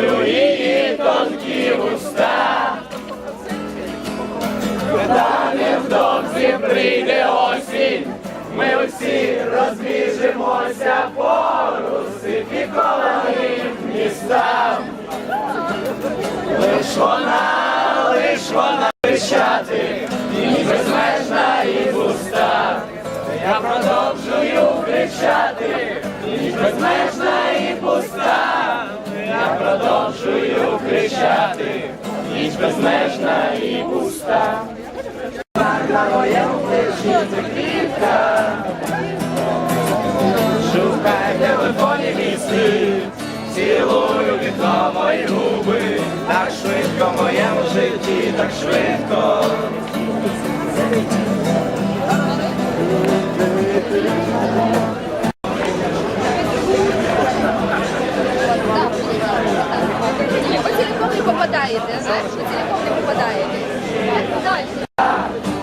у її тонкі вуста. Та невдовзі прийде осінь, ми усі розбіжимося по русифікованим містам. Лиш вона, лиш вона кричати, продовжую кричати, ніч безмежна і пуста. На моєму плечі це квітка, шукай в телефоні мій слід, цілую вікно мої губи, так швидко в моєму житті, так швидко. Ви цілком не попадаєте, знаєш, цілком не попадаєте. Далі.